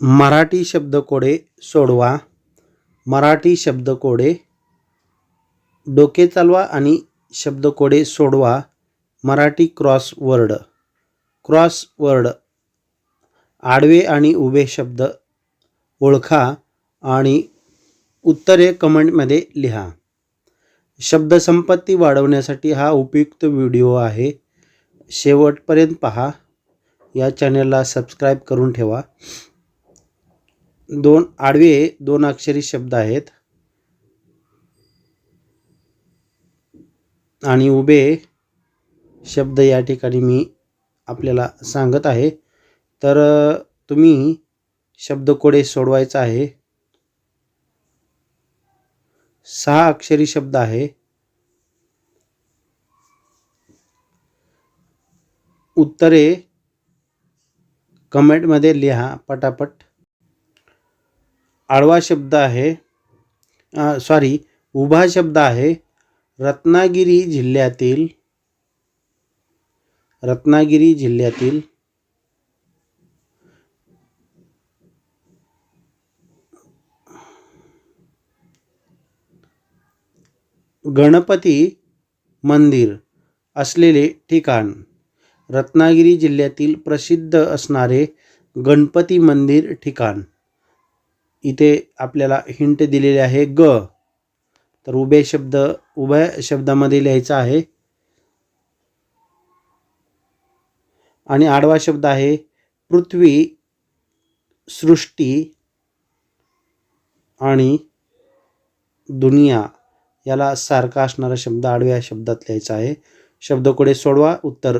मराठी शब्दकोडे सोडवा. मराठी शब्दकोडे डोके चालवा आणि शब्दकोडे सोडवा. मराठी क्रॉसवर्ड क्रॉसवर्ड आडवे आणि उभे शब्द ओळखा आणि उत्तरे कमेंटमध्ये लिहा. शब्दसंपत्ती वाढवण्यासाठी हा उपयुक्त व्हिडिओ आहे. शेवटपर्यंत पहा. या चॅनलला सबस्क्राईब करून ठेवा. दोन आडवे दोन अक्षरी शब्द आहेत. आणि उभे शब्द या ठिकाणी मी आपल्याला सांगत आहे. तर तुम्ही शब्दकोडे सोडवायचा आहे. सहा अक्षरी शब्द आहे. उत्तरे कमेंटमध्ये लिहा पटापट. आडवा शब्द आहे सॉरी उभा शब्द आहे रत्नागिरी जिल्ह्यातील रत्नागिरी जिल्ह्यातील गणपती मंदिर असलेले ठिकाण रत्नागिरी जिल्ह्यातील प्रसिद्ध असणारे गणपती मंदिर ठिकाण. इथे आपल्याला हिंट दिलेले आहे ग. तर उभे शब्द उभ्या शब्दामध्ये लिहायचा आहे. आणि आडवा शब्द आहे पृथ्वी सृष्टी आणि दुनिया. याला सारखा असणारा शब्द आडव्या शब्दात लिहायचा आहे. शब्दकोडे सोडवा उत्तर